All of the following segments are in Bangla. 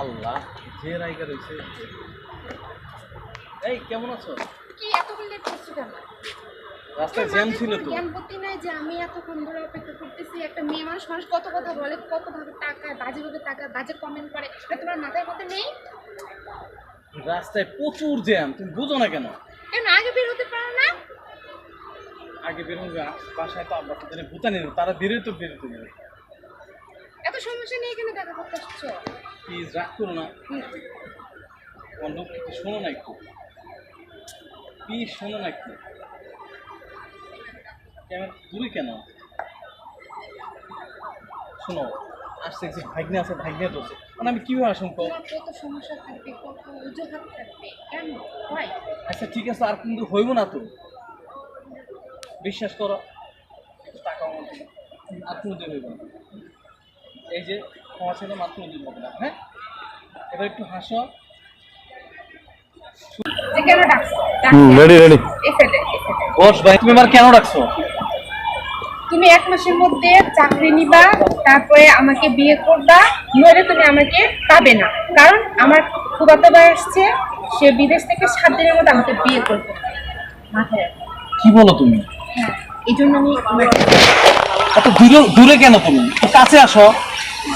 আল্লাহ যে রায়গা রয়েছে এই কেমন আছো? কি এতক্ষণ লেট করছ কেন? রাস্তায় জ্যাম ছিল তো। জ্যাম করতে নাই যে আমি এতক্ষণ ধরে অপেক্ষা করতেছি। একটা মেয়ে মানুষ মানুষ কত কথা বলে কত ভাবে টাকায় বাজে ভাবে টাকা বাজে কমেন্ট করে। এটা তোমার মাথায় মধ্যে নেই? রাস্তায় প্রচুর জ্যাম তুমি বুঝো না কেন? কেন আগে বের হতে পারো না? আগে বেরোবে বাসায় তো আব্বা তাদের ভুতানি তারা বেরোয় তো বেরোতে নেবে এত সমস্যা নিয়ে এখানে দেখা করতে আসছো? প্লিজ রাগ করো না। অন্য কিছু শোনো না একটু। প্লিজ শোনো না একটু। ক্যামেরা দূরে কেন? শোনো আসছে যে ভাগ্নে আছে ভাগ্নে দোষে মানে আমি কীভাবে আসুন তোমার কত সমস্যা থাকবে কত অজুহাত থাকবে। কেন? আচ্ছা ঠিক আছে আর কিন্তু হইব না তো। বিশ্বাস করো টাকা হইব না এই যে তোমার ছেলে মাত্র হবে না হ্যাঁ? এবার একটু হাসো। কেন ডাকছো। Ready ready. বস ভাই তুমি আমার কেন রাখছো তুমি এক মাসের মধ্যে চাকরি নিবা তারপরে আমাকে বিয়ে করবা নইলে তুমি আমাকে পাবে না। কারণ আমার ফুফাতো ভাই আসছে সে বিদেশ থেকে সাত দিনের মধ্যে আমাকে বিয়ে করবে। মাথায়। কি বলো তুমি? এই জন্য আমি এত দূরে দূরে কেন তুমি? কাছে আসো।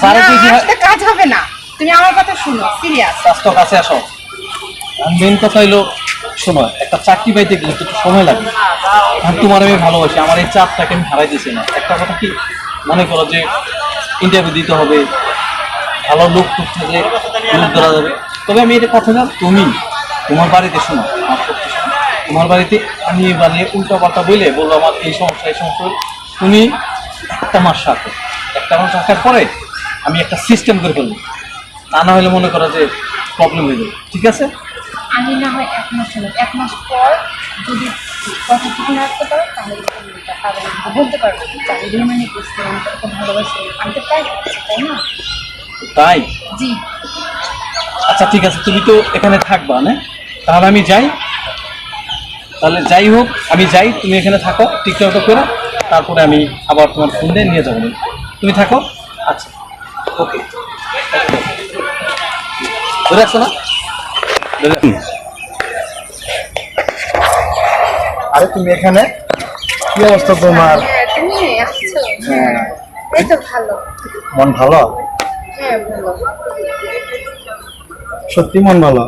সারা কাজ হবে না। তুমি আমার কথা শুনো সিরিয়াস কাছে আসো। মেন কথা হইল শোনো একটা চাকরি পাইতে গেলে তো সময় লাগে। আর তোমার আমি ভালোবাসি আমার এই চাপটাকে আমি হারাই দিছি না। একটা কথা কি? মনে করো যে ইন্টারভিউ দিতে হবে ভালো লোক টুক থাকলে লোক ধরা যাবে। তবে আমি এটা কথা না তুমি তোমার বাড়িতে শোনো আমার তোমার বাড়িতে আমি বানিয়ে উল্টা পাল্টা বলে বলল আমার এই সমস্যা এই সমস্যা। তুমি একটা মাস রাখো একটা মাস রাখার পরে আমি একটা সিস্টেম করে ফেলব তা না হলে মনে করো যে প্রবলেম হয়ে যাবে ঠিক আছে? আমি না হয় এক মাস হলো এক মাস পর যদি কথা রাখতে পারো তাহলে। বলতে পারব ভালোবাসি আমি তো তাই তাই না? তাই? জি। আচ্ছা ঠিক আছে তুমি তো এখানে থাকবা না তাহলে আমি যাই তাহলে যাই হোক আমি যাই তুমি এখানে থাকো টিকটক করে তারপরে আমি আবার তোমার ফোন দিয়ে নিয়ে যাব। তুমি থাকো? আচ্ছা ওকে ধরে আসছো না? আরে তুমি এখানে? কি অবস্থা তোমার? হ্যাঁ হ্যাঁ। মন ভালো? হ্যাঁ ভালো। সত্যি মন ভালো?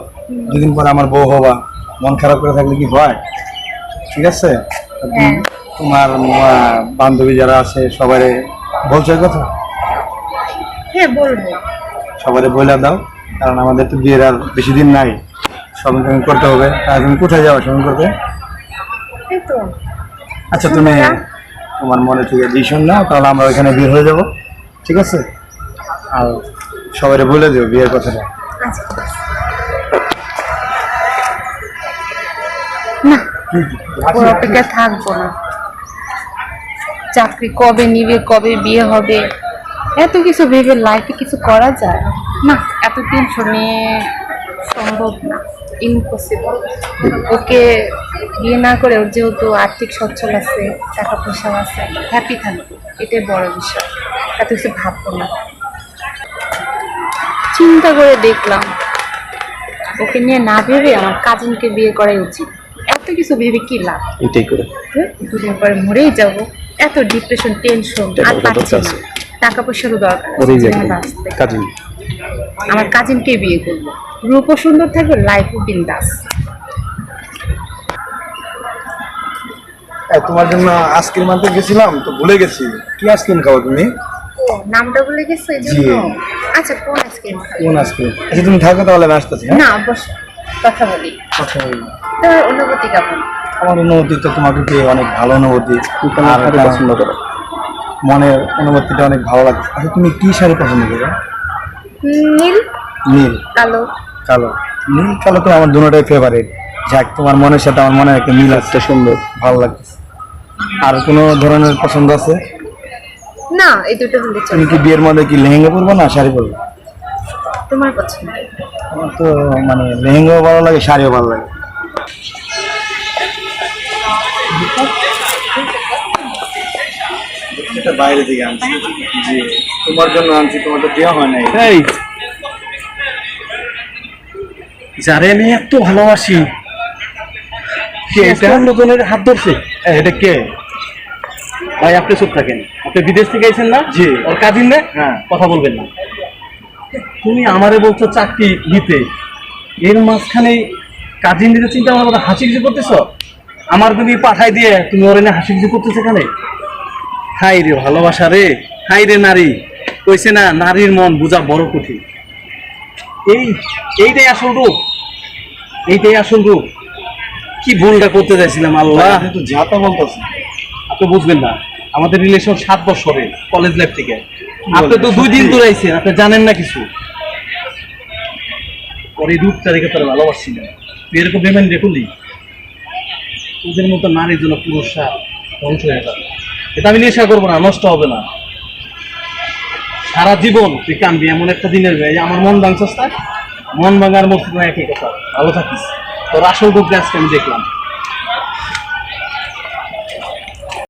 দুদিন পরে আমার বউ হবা মন খারাপ করে থাকলে কি হয়? ঠিক আছে? হ্যাঁ। তোমার বান্ধবী যারা আছে সবাই বলছো কথা? হ্যাঁ বলব। সবাই বলে দাও কারণ আমাদের তো বিয়ের আর বেশি দিন নাই। শপিং টপিং করতে হবে। আর তুমি কোথায় যাও শপিং করতে? আচ্ছা তুমি তোমার মনে থেকে ডিসিশন নাও তাহলে আমরা ওইখানে বিয়ে হয়ে যাব। ঠিক আছে? আর সবাই বলে দিও বিয়ের কথাটা। আচ্ছা। ওর অপেক্ষা থাকব না। চাকরি কবে নিবে, কবে বিয়ে হবে, এত কিছু ভেবে লাইফে কিছু করা যায়? না এত টেনশন নিয়ে সম্ভব না ইম্পসিবল ওকে বিয়ে না করে ওর যেহেতু আর্থিক সচ্ছল আছে টাকা পয়সা আছে হ্যাপি থাকবে, এটাই বড় বিষয়। এত কিছু ভাববো না। চিন্তা করে দেখলাম, ওকে নিয়ে না ভেবে আমার কাজিনকে বিয়ে করাই উচিত। এত কিছু ভেবে কি লাভ এটাই করে। হ্যাঁ? দুদিন পরে মরেই যাব। এত ডিপ্রেশন টেনশন আর পাচ্ছি না। টাকা পয়সারও দরকার আছে জীবনে বাঁচতে। কাজী আমার কাজিনকে বিয়ে করব। রূপও সুন্দর থাকবে লাইফও বিন্দাস। তোমার জন্য আইসক্রিম আনতে গেছিলাম তো ভুলে গেছি। কি আইসক্রিম খাব তুমি? নামটা বলে গেছো এই জন্য? জি। আচ্ছা কোন আইসক্রিম? কোন আইসক্রিম? আচ্ছা তুমি থাকো তাহলে আমি আসতেছি হ্যাঁ? না অবশ্য কথা বলি। কথা বলি। তোর অনুভূতি কেমন? আমার অনুভূতি তো তোমাকে পেয়ে অনেক ভালো অনুভূতি। পছন্দ করো। মনের অনুভূতিটা অনেক ভালো লাগে আচ্ছা তুমি কি শাড়ি পছন্দ করো? নীল নীল। কালো। কালো। নীল কালো তো আমার দুটোটাই ফেভারিট যাক তোমার মনের সাথে আমার মনে একটা মিল আছে। সুন্দর। ভালো লাগছে। আর কোনো ধরনের পছন্দ আছে? না এই দুটো হলে তুমি কি বিয়ের মধ্যে কি লেহেঙ্গা পরবো না শাড়ি পরবো? তোমার পছন্দ? আমার তো মানে লেহেঙ্গাও ভালো লাগে শাড়িও ভালো লাগে। এটা বাইরে থেকে আনছি। জি তোমার জন্য আনছি তোমার তো দেওয়া হয় নাই। এই যারে আমি এত ভালোবাসি কে এটা? অন্যজনের হাত ধরছে। এটা কে? ভাই আপনি চুপ থাকেন। আপনি বিদেশ থেকে আইছেন না? জি। ওর কাজিন না? হ্যাঁ। কথা বলবেন না। তুমি আমারে বলছো চাকরি নিতে এর মাঝখানে কাজিন নিতে চিন্তা আমার কথা হাসি কিছু করতেছ? আমার তুমি পাঠাই দিয়ে তুমি ওর এনে হাসি কিছু করতেছো এখানে? হাই রে ভালোবাসা রে হাই রে নারী। কইছে না নারীর মন বোঝা বড় কঠিন। এই এইটাই আসল রূপ। এইটাই আসল রূপ। কি ভুলটা করতে চাইছিলাম আল্লাহ? আপনি তো যা তা বলতেছেন। আপনি বুঝবেন না আমাদের রিলেশন সাত বছরে কলেজ লাইফ থেকে। আপনি তো দুই দিন দূরে আইছেন আপনি জানেন না কিছু। পরে রূপটা দেখে তোর ভালোবাসছি না। এরকম পেমেন্ট দেখলি ওদের মতো নারীর জন্য পুরুষরা ধ্বংস হয়ে যাবে এটা আমি নেশা করব না, নষ্ট হবে না। সারা জীবন তুই কানবি, এমন একটা দিনের বেয়ে আমার মন ভাঙছস মন ভাঙার মতো একই কথা। ভালো থাকিস। তোর আসল রূপ আজকে আমি দেখলাম।